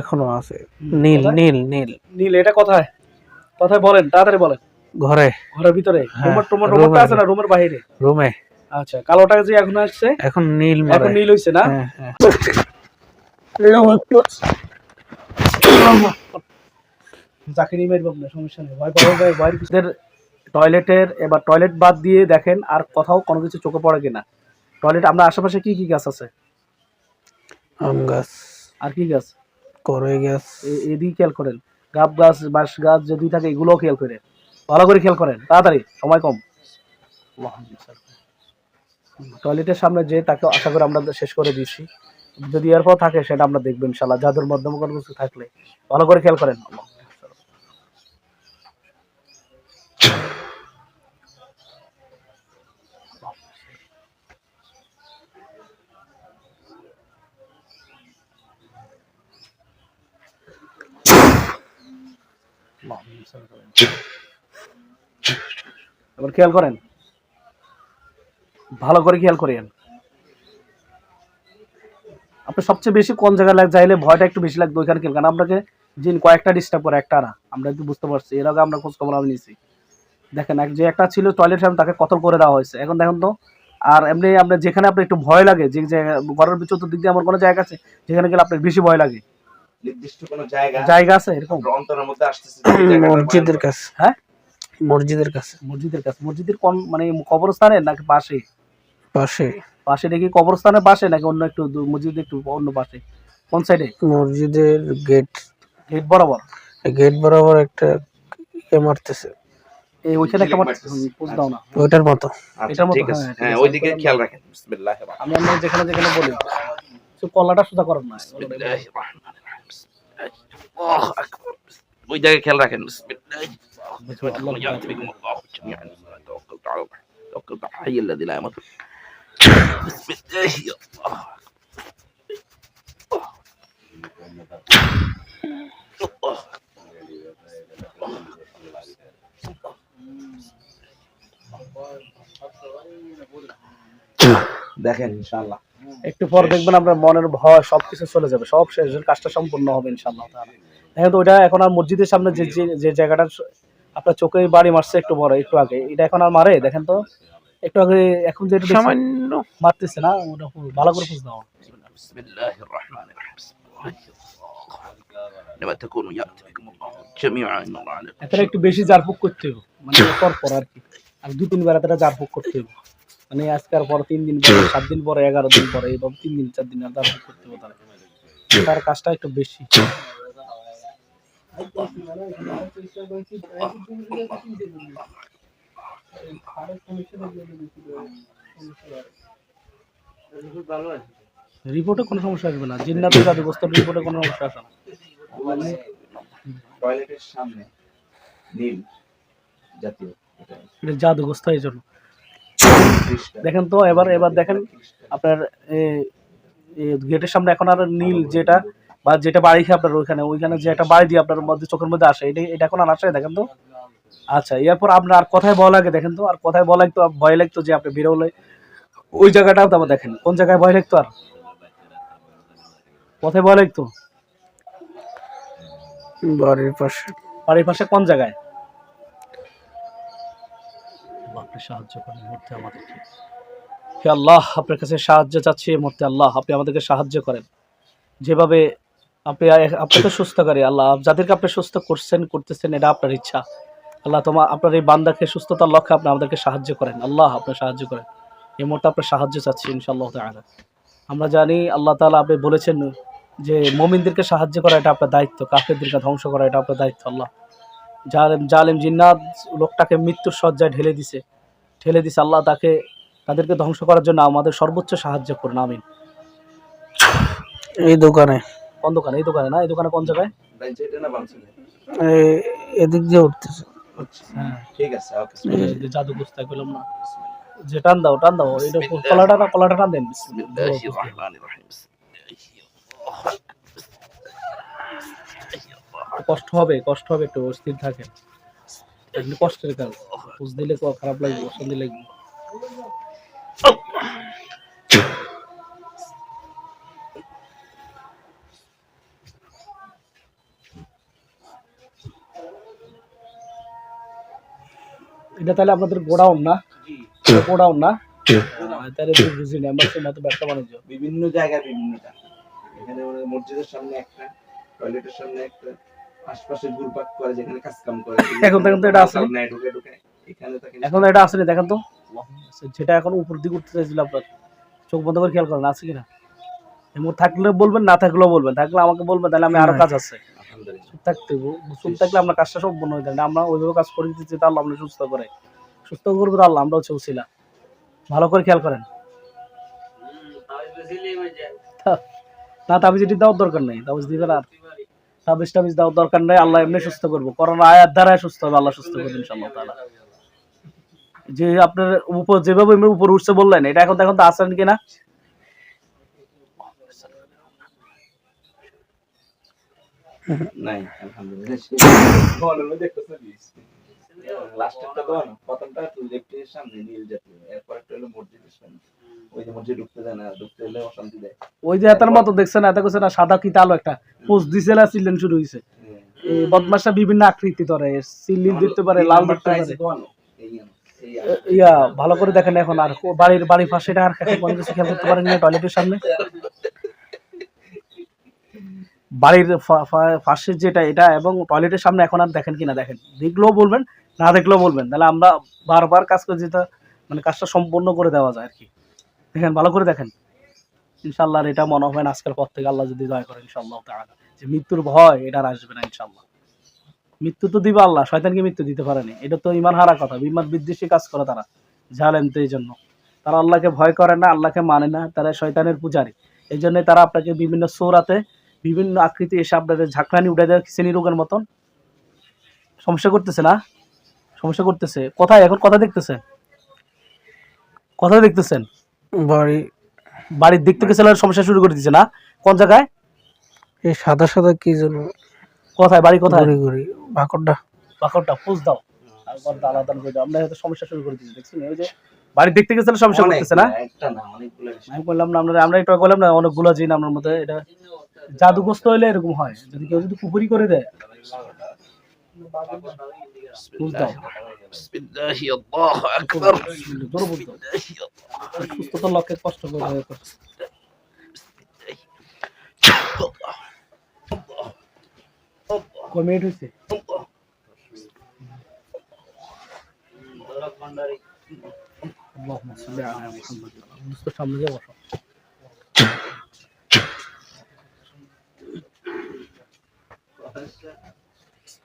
এখনও আছে। নীল নীল নীল। নীল এটা কোথায়? কোথায় বলেন তাড়াতাড়ি বলেন। ঘরে। ঘরের ভিতরে? হ্যাঁ, রুমের টুমের রুমটা আছে না রুমের বাইরে? রুমে। আচ্ছা কালোটা যে এখন আসছে? এখন নীল এখন নীল হইছে না? হ্যাঁ, হ্যাঁ। চাকরি মারব না সমস্যা নেই। ভয় পাওয়া যায় ভয়ের কিছু টয়লেটের এবার টয়লেট বাদ দিয়ে দেখেন আর কোথাও কোনো কিছু চোখে পড়ে কিনা। টয়লেট আমরা আশেপাশে কি কি গাছ আছে? আম গাছ। আর কি গাছ? এগুলোও খেয়াল করেন। ভালো করে খেয়াল করেন, তাড়াতাড়ি, সময় কম। টয়লেটের সামনে যে তাকে আশা করে আমরা শেষ করে দিয়েছি। যদি এরপর থাকে, সেটা আমরা ইনশাল্লাহ জাদুর মাধ্যমে কোনো কিছু থাকলে, ভালো করে খেয়াল করেন। এবার খেয়াল করেন। ভালো করে খেয়াল করেন আপনি সবচেয়ে বেশি কোন জায়গায় লাগ ভয়টা একটু বেশি লাগবে ওইখানে খেয়াল কারণ আপনাকে জিন কয়েকটা ডিস্টার্ব করে, একটা না। আমরা একটু বুঝতে পারছি। এর আগে আমরা খোঁজ খবর আমি নিয়েছি। দেখেন, এক যে একটা ছিল টয়লেট সামনে তাকে কতল করে দেওয়া হয়েছে। এখন দেখেন তো, আর এমনি আপনার যেখানে আপনার একটু ভয় লাগে, যে ঘরের চতুর্দিক দিয়ে আমার কোনো জায়গা আছে, যেখানে গেলে আপনার বেশি ভয় লাগে। নির্দিষ্ট কোনো জায়গা জায়গা আছে এরকম? অন্তরের মধ্যে আসতেছে মসজিদের কাছে হ্যাঁ? মসজিদের কাছে। মসজিদের কাছে। মসজিদের কোন মানে কবরস্থানে নাকি পাশে? পাশে। পাশে কবরস্থানের পাশে নাকি অন্য একটু দূর- মসজিদ একটু অন্য পাশে? কোন সাইডে? মসজিদের গেট। গেট বরাবর? গেট বরাবর একটা ইয়ে মারতেছে। এই ওইখানে একটা মারতেছে। পোজ দাও না। ওইটার মতো। আচ্ছা, এটার মতো, হ্যাঁ, হ্যাঁ। ওইদিকে খেয়াল রাখেন। বিসমিল্লাহির রহমানির আমি আমরা যেখানে যেখানে বলি। কলাটা সোজা করেন না। الله أكبر. ويدك الله كان بسم الله. رجعت الله جميعا توكلت على الله. توكلت على الحي الذي لا يموت. بسم الله. يا الله داخل إن شاء الله. একটু পর দেখবেন আপনার মনের ভয় সবকিছু চলে যাবে সব শেষ কাজটা সম্পূর্ণ হবে ইনশাআল্লাহ তাআলা দেখেন তো ওইটা এখন আর মসজিদের সামনে যে যে- যে জায়গাটা আপনার চোখে বাড়ি মারছে একটু বড় একটু আগে এটা এখন আর মারে দেখেন তো একটু আগে এখন যেটা দেখছি, সামান্য মারতেছে না ওটা খুব ভালো করে বুঝ দাও بسم الله الرحمن الرحيم بسم الله لما تكونوا يأتي بكم الله جميعا إن الله على كل এতটা একটু বেশি জারফুক করতে হবে মানে পর পর আর কি আর দু তিনবার এতটা জারফুক করতে হবে মানে আজকের পর তিন দিন পরে সাত দিন পরে এগারো দিন পরে এইভাবে তিন দিন চার দিন আর জারফুক করতে হবে তার। কাজটা একটু বেশি। রিপোর্টে কোনো সমস্যা আসবে না। জিন্নাতের জাদুগ্রস্ত রিপোর্টে কোনো সমস্যা আসবে না। টয়লেটের সামনে নীল জাতীয় এটা। জাদুগ্রস্ত এই জন্য। দেখেন তো এবার এবার দেখেন আপনার গেটের সামনে এখন আর নীল যেটা বা যেটা বাড়ি খেয়ে আপনার ওইখানে ওইখানে যে একটা বাড়ি দিয়ে আপনার মধ্যে চোখের মধ্যে আসে এটা এটা এখন আর আসে দেখেন তো। আচ্ছা এরপর আপনার আর কথায় বলা লাগে দেখেন তো আর কথায় বলা লাগতো ভয় লাগতো যে আপনি বেরোলে ওই জায়গাটাও তারপর দেখেন কোন জায়গায় ভয় লাগতো আর? কথায় ভয় লাগতো? বাড়ির পাশে। বাড়ির পাশে কোন জায়গায়? আপনি সাহায্য করেন মুহূর্তে আমাদেরকে হে আল্লাহ, আপনার কাছে সাহায্য চাচ্ছি এই মুহূর্তে, আল্লাহ, আপনি আমাদেরকে সাহায্য করেন। যেভাবে আপনি আপনাকে সুস্থ করে আল্লাহ, যাদেরকে আপনি সুস্থ করছেন, করতেছেন, এটা আপনার ইচ্ছা। আল্লাহ তোমার আপনার এই বান্দাকে সুস্থতার লক্ষ্যে আপনি আমাদেরকে সাহায্য করেন। আল্লাহ আপনার সাহায্য করেন। এই মুহূর্তে আপনার সাহায্য চাচ্ছি, ইনশাআল্লাহ তাআলা। আমরা জানি আল্লাহ তাআলা আপনি বলেছেন যে মমিনদেরকে সাহায্য করা এটা আপনার দায়িত্ব, কাফেরদেরকে ধ্বংস করা এটা আপনার দায়িত্ব, আল্লাহ। জালেম জালেম জিন্নাত লোকটাকে মৃত্যুর শয্যায় ঢেলে দিছে। ঠেলে দিছে আল্লাহ তাকে তাদেরকে ধ্বংস করার জন্য আমাদের সর্বোচ্চ সাহায্য করুন আমিন। এই দোকানে। কোন দোকানে? এই দোকানে না? এই দোকানে কোন জায়গায়? হ্যাঁ। ঠিক আছে দাও টান দাও। কলাটা না কলাটা দেন। কষ্ট হবে কষ্ট হবে একটু অস্থির থাকে। একটু কষ্টের কাজ। খোঁজ দিলে খারাপ লাগবে, অশান্তি লাগবে। এটা তাহলে আপনাদের গোডাউন না? গোডাউন না? তাহলে বুঝি বিভিন্ন জায়গায় এখানে মসজিদের সামনে একটা, টয়লেটের সামনে একটা। আশপাশে ঘুরপাক করে যেখানে কাজ কাম করে। এখন দেখুন তো এটা আছে। নাই ঢুকে ঢুকে এখানে থাকে এখন এটা দেখেন তো। যেটা এখন উপর দিকে উঠতে চাইছিল আপনার। চোখ বন্ধ করে খেয়াল করেন আছে কিনা? এমন থাকলে বলবেন না থাকলেও বলবেন। থাকলে আমাকে বলবেন তাহলে আমি আরও কাজ আছে। চুপ থাকতে। চুপ থাকলে আমরা কাজটা সম্পূর্ণ হয়ে যায় আমরা ওইভাবে কাজ করে দিতেছি তাহলে আমরা সুস্থ করে। সুস্থ করব তো আল্লাহ আমরা হচ্ছে ভালো করে খেয়াল করেন। তা- না তাবিজ দেওয়ার দরকার নেই। তাবিজ দিবেন আর তাবিজ টাবিজ দেওয়ার দরকার নাই আল্লাহ এমনি সুস্থ করব। করোনা আয়ার দ্বারা সুস্থ হবে আল্লাহ সুস্থ করবে ইনশাল্লাহ যে আপনার উপর যেভাবে এমনি উপর উঠছে বললেন এটা এখন দেখুন তো আসেন কিনা নাই আলহামদুলিল্লাহ। দোয়ানোর মধ্যে একটা সার্ভিস লাস্টেরটা দোয়ানো প্রথমটা লেফটের সামনে নীল জাতীয় এরপর একটা হলো মসজিদের সামনে। ওই যে মসজিদ ঢুকতে দেয় না ঢুকতে হলে অশান্তি দেয়। ওই যে এতার মতো দেখছেন এত কিছু না সাদা কি তালো একটা। পোস্ট দিছে না সিলেন শুরু হয়েছে হ্যাঁ। এই বদমাসটা বিভিন্ন আকৃতি ধরে সিলিন দিতে পারে লাল দিতে পারে। দোয়ানো এই আনো, এই আনো। এ- ইয়া ভালো করে দেখেন এখন আর বাড়ির বাড়ির পাশে আর এখন কোনো কিছু খেয়াল করতে পারেন না টয়লেটের সামনে। বাড়ির ফা- ফা- যেটা এটা এবং টয়লেটের সামনে এখন আর দেখেন কিনা দেখেন। দেখলেও বলবেন না দেখলেও বলবেন। তাহলে আমরা বারবার কাজ করে যেটা মানে কাজটা সম্পূর্ণ করে দেওয়া যায় আর কি দেখেন, ভালো করে দেখেন। ইনশাল্লাহ এটা মনে হয় না, আজকের পর থেকে আল্লাহ যদি দয়া করে ইনশাল্লাহ তাআলা, যে মৃত্যুর ভয় এটা আর আসবে না ইনশাল্লাহ মৃত্যু তো দিবে আল্লাহ শয়তানকে মৃত্যু দিতে পারেনি? এটা তো ইমান হারা কথা বিমান বিদ্বেষী কাজ করে তারা জালেন তো এই জন্য তারা আল্লাহকে ভয় করে না, আল্লাহকে মানে না, তারা শয়তানের পূজারী। এই জন্য তারা আপনাকে বিভিন্ন সৌরাতে বিভিন্ন আকৃতি এসে আপনাদের ঝাঁকড়ানি উঠে দেয় শ্রেণি রোগের মতন। সমস্যা করতেছে না? সমস্যা করতেছে। কোথায়? এখন কথা দেখতেছেন কথা দেখতেছেন? বাড়ি। বাড়ির দিক থেকে ছেলের সমস্যা শুরু করে দিচ্ছে না? কোন জায়গায়? এই সাদা সাদা কি যেন কোথায়? বাড়ি কোথায়? ঘুরি ঘুরি বাকরটা পাকড়টা পোজ দাও। আর পর্দা আলাদা করে দাও। আমরা হয়তো সমস্যা শুরু করে দিচ্ছি দেখছেন? ওই যে বাড়ির দিক থেকে ছেলে সমস্যা করতেছে না? একটা না অনেকগুলো আমি বললাম না আমরা আমরা একটু বললাম না অনেকগুলো জিন আমার মধ্যে এটা জাদুগ্রস্ত হইলে এরকম হয়। যদি কেউ যদি কুপুরি করে দেয় পোজ দাও বিসমিল্লাহ আল্লাহু আকবার জোরে পোজ দাও সুস্থতার লক্ষ্যে কষ্ট করে হয়ে করছে। কয় মিনিট হয়েছে اللهم صل على محمد বুঝতে সামনে দিয়ে বসো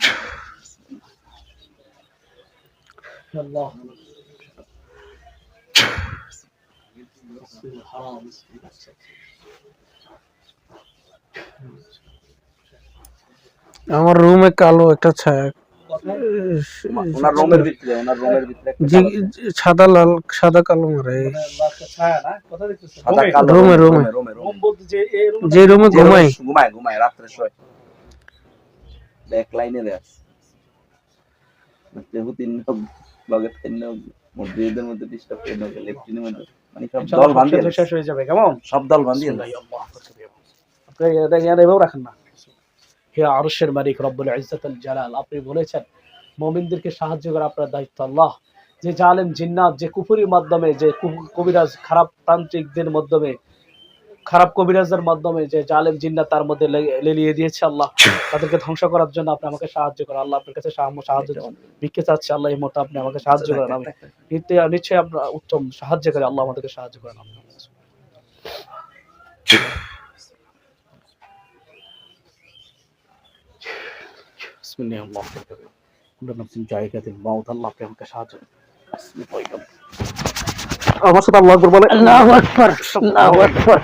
يا الله حرام আমার রুমে কালো একটা ছায়া ওনার রুমের ভিতরে ওনার রুমের ভিতরে একটা যে যে সাদা লাল সাদা কালো মারে ছায়া না কথা দেখতেছ সাদা কালো রুমে, রুমে। রুমে রুম বলতে যে এই রুম যে রুমে যে ঘুমাই রুমে ঘুমায় ঘুমায় রাত্রে শোয় ব্যাক লাইনে দেয় যেহেতু মধ্যে ডিস্টার্ব করে লোক লেফটিনের মধ্যে। মানে সব দল শেষ হয়ে যাবে কেমন? সব দল। আপনি দেখেন এভাবেও রাখেন না। হে আরশের মালিক রব্বুল ইজ্জাতুল জালাল আপনি বলেছেন মুমিনদেরকে সাহায্য করা আপনার দায়িত্ব আল্লাহ। যে জালেম জিন্নাত যে কুফুরির মাধ্যমে যে কবিরাজ খারাপ তান্ত্রিকদের মাধ্যমে খারাপ কবিরাজের মাধ্যমে যে জালেম জিন্নাত তার মধ্যে লেলিয়ে দিয়েছে আল্লাহ তাদেরকে ধ্বংস করার জন্য আপনি আমাকে সাহায্য করেন। আল্লাহ আপনার কাছে সাহায্য সাহায্য ভিক্ষে চাচ্ছি। আল্লাহ এই মুহূর্তে আপনি আমাকে সাহায্য করেন। আমি নিশ্চয়ই আপনার উত্তম সাহায্য করে। আল্লাহ আমাদেরকে সাহায্য করেন। মাউত আল্লাহ আপনি আমাকে সাহায্য আমার সাথে আল্লাহ আকবার বলে আল্লাহু আকবার আল্লাহু আকবার।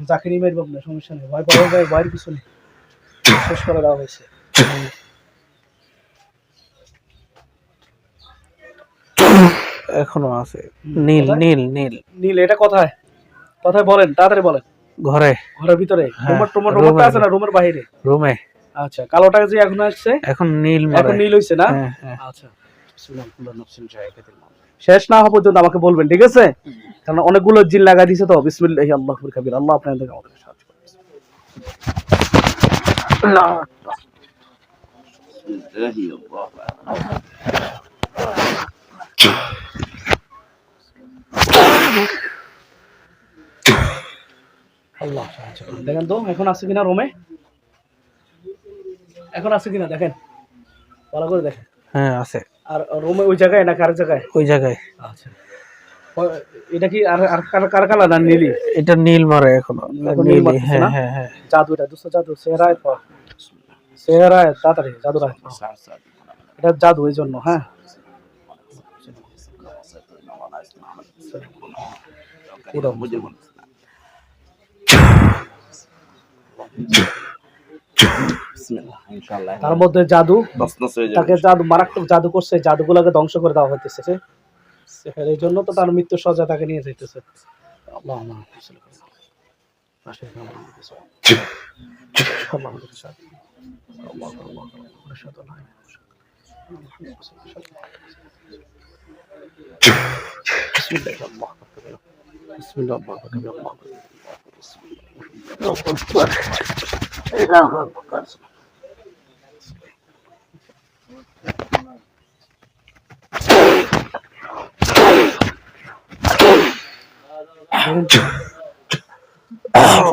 চাকরি মারব না সমস্যা নেই। ভয় পাওয়া যায় ভয়ের কিছু নেই। শেষ করে দেওয়া হয়েছে। এখনও আছে। নীল নীল নীল। নীল এটা কোথায়? কোথায় বলেন? তাড়াতাড়ি বলেন। ঘরে। ঘরের ভিতরে। হ্যাঁ, রুমের টুমের রুমটা আছে না রুমের বাইরে? রুমে। আচ্ছা কালোটা যে এখন আসছে এখন নীল এখন নীল হইছে না? হ্যাঁ, হ্যাঁ। আচ্ছা। শেষ না হওয়া পর্যন্ত আমাকে বলবেন ঠিক আছে? কারণ অনেকগুলো জিন লাগা দিছে তো বিসমিল্লাহি আল্লাহুর কাবীর আল্লাহ আপনাদের আমাদের সাহায্য করুন। আল্লাহ সাহায্য করুন। দেখেন তো এখন আছে কিনা রুমে এখন আছে কিনা দেখেন? ভালো করে দেখেন। হ্যাঁ আছে। আর রুমে ওই জায়গায় না কার জায়গায়? ওই জায়গায়। আচ্ছা। এটা কি আর আর কার কালা না নীলি? এটা নীল মারে এখন। হ্যাঁ হ্যাঁ হ্যাঁ। জাদু এটা দুষ্ট জাদু সেহরায় তাড়াতাড়ি জাদু এটা জাদু ওই জন্য হ্যাঁ। পুরো বুঝে তার মধ্যে জাদু তাকে জাদু মারাত্মক জাদু করছে জাদুগুলোকে ধ্বংস করে দেওয়া হইতেছে এই জন্য তো তার মৃত্যু সজা তাকে নিয়ে যেতেছে আল্লাহ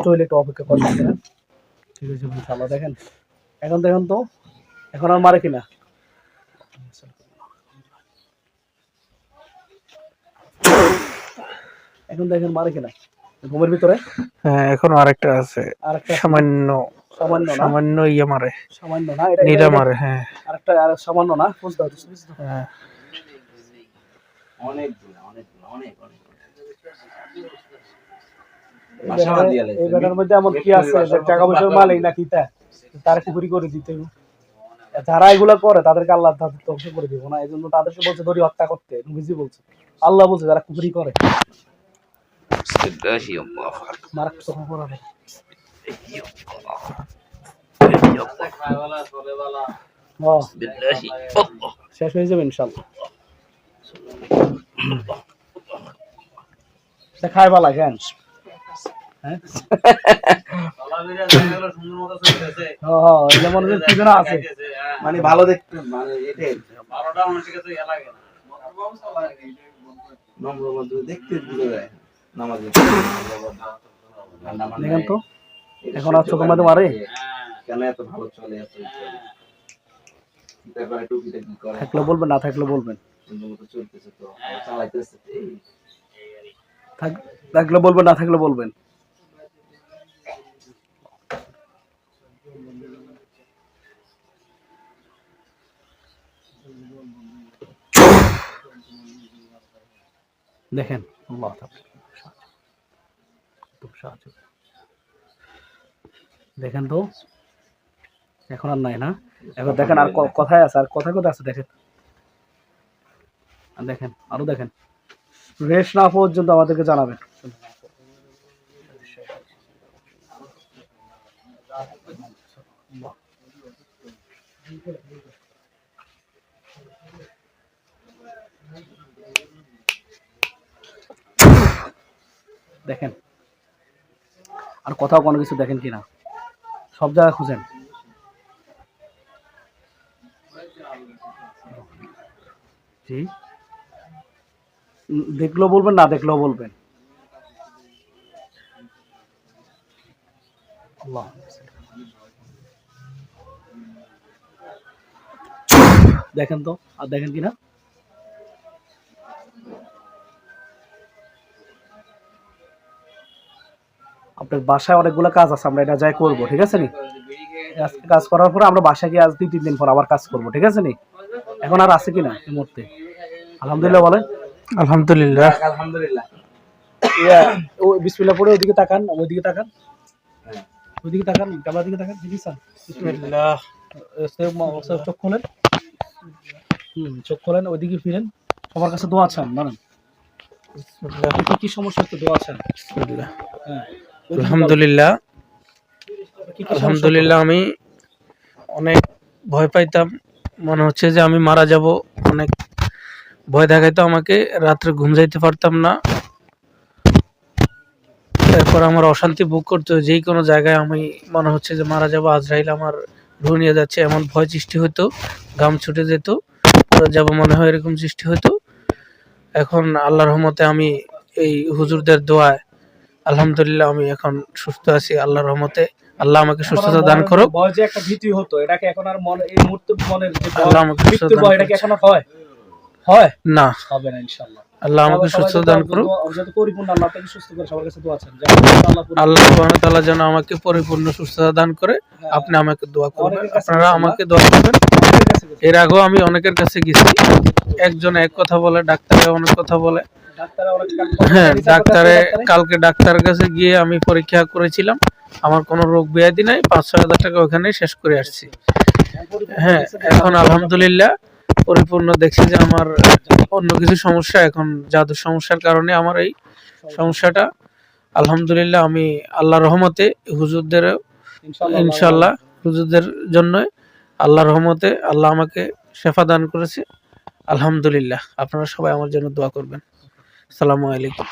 টয়লেট অপেক্ষা করবেন ঠিক আছে দেখেন এখন দেখেন তো এখন আর মারে কিনা। এখন দেখেন মারে কিনা। ঘুমের ভিতরে? হ্যাঁ এখনও আরেকটা আছে। সামান্য সামান্য না? সামান্য ইয়ে মারে। সামান্য না? এটা মারে হ্যাঁ। আরেকটা আর সামান্য না? পারছিস বুঝতে হ্যাঁ অনেক অনেক অনেক অনেক এই ব্যাটার- মধ্যে এমন কি আছে টাকা পয়সার মালিক তা? তার পুকুরি করে দিতে যারা এগুলো করে তাদেরকে আল্লাহ ধ্বংস করে দিব না। এই জন্য তাদেরকে বলছে ধরি হত্যা করতে। নবীজি বলছে? আল্লাহ বলছে যারা কুকুরি করে। بسم الله الله اكبر মারাত্মক অপরাধ ও, بسم الله الله শেষ হয়ে যাবে ইনশাল্লাহ এটা খাই ভালা কেন হ্যাঁ ও, ও, এটা মনে হচ্ছে কি যেন আছে মানে ভালো দেখতে মানে এটাই নম্র ভদ্র দেখতে বোঝা যায় নামাজ দেখেন তো? এখন আর চোখের কেন এত ভালো চলে এত থাকলে বলবেন না থাকলে বলবেন। থাকলে বলবেন না থাকলে বলবেন। দেখেন আল্লাহ। খুব সাহায্য দেখেন তো, এখন আর নাই না? এখন দেখেন আর কথায় আছে, আর কথায় কোথায় আছে, দেখেন। দেখেন, আরও দেখেন। রেস্ট না পর্যন্ত আমাদেরকে জানাবেন। দেখেন আর কোথাও কোনো কিছু দেখেন কি না সব জায়গায় খুঁজেন। দেখল দেখলেও বলবেন, না দেখলেও বলবেন। দেখেন তো, আর দেখেন কি না আপনার বাসায় অনেকগুলো কাজ আছে আমরা এটা যাই করব ঠিক আছে নি? আজকে কাজ করার পরে আমরা বাসায় গিয়ে আজ দুই তিন দিন পর আবার কাজ করব ঠিক আছে নি? এখন আর আছে কিনা এই মুহূর্তে? আলহামদুলিল্লাহ বলেন। আলহামদুলিল্লাহ। আলহামদুলিল্লাহ। ও বিসমিল্লাহ পড়ে ওইদিকে তাকান ওইদিকে তাকান। ওইদিকে তাকান ক্যামেরার দিকে তাকান ঠিক আছে বিসমিল্লাহ। চোখ খোলেন। হুম চোখ খোলেন ওইদিকে ফিরেন। সবার কাছে দোয়া চান জানেন? আপনি কি কি সমস্যা হচ্ছে দোয়া চান? হ্যাঁ। ওইদিকে আলহামদুলিল্লাহ। আলহামদুলিল্লাহ আমি অনেক ভয় পাইতাম। মনে হচ্ছে যে আমি মারা যাব। অনেক ভয় দেখাইতো আমাকে। রাত্রে ঘুম যাইতে পারতাম না। এরপর আমার অশান্তি ভোগ করতো। যেই কোনো জায়গায় আমি মনে হচ্ছে যে মারা যাব আজরাইল আমার রু নিয়ে যাচ্ছে এমন ভয় সৃষ্টি হতো। ঘাম ছুটে যেত পরে যাব মনে হয় এরকম সৃষ্টি হতো। এখন আল্লাহর রহমতে আমি এই হুজুরদের দোয়ায় আলহামদুলিল্লাহ আমি এখন সুস্থ আছি আল্লাহর রহমতে। আল্লাহ আমাকে সুস্থতা দান করুক। ভয় যে একটা ভীতি হতো এটাকে এখন আর মনে এই মুহূর্তে মনের যে আল্লাহ আমাকে সুস্থতা ভয় দান এটা কি এখন হয়? হয়? না। হবে না ইনশাআল্লাহ। আল্লাহ আমাকে সুস্থতা দান করুক। পরিপূর্ণ আল্লাহ আপনাকে সুস্থ করে সবার কাছে দোয়া চান যেন আল্লাহ সুবহানাহু তাআলা যেন আমাকে পরিপূর্ণ সুস্থতা দান করে। হ্যাঁ, আপনি আমাকে দোয়া করবেন। আপনারা আমাকে দোয়া করবেন। এর আগেও আমি অনেকের কাছে গেছি। একজন এক কথা বলে ডাক্তারে অনেক কথা বলে। হ্যাঁ ডাক্তারে- ডাক্তারে ডাক্তারে- কালকে ডাক্তারের কাছে গিয়ে আমি পরীক্ষা করেছিলাম। আমার কোনো রোগ ব্যাধি নাই পাঁচ ছয় হাজার টাকা ওখানে শেষ করে আসছি। হ্যাঁ এখন আলহামদুলিল্লাহ পরিপূর্ণ দেখছি যে আমার অন্য কিছু সমস্যা এখন জাদুর সমস্যার কারণে আমার এই সমস্যাটা। আলহামদুলিল্লাহ আমি আল্লাহ রহমতে হুজুরদের ইনশাআল্লাহ ইনশাল্লাহ হুজুরদের জন্য আল্লাহ রহমতে আল্লাহ আমাকে শেফা দান করেছে। আলহামদুলিল্লাহ আপনারা সবাই আমার জন্য দোয়া করবেন। আসসালামু আলাইকুম।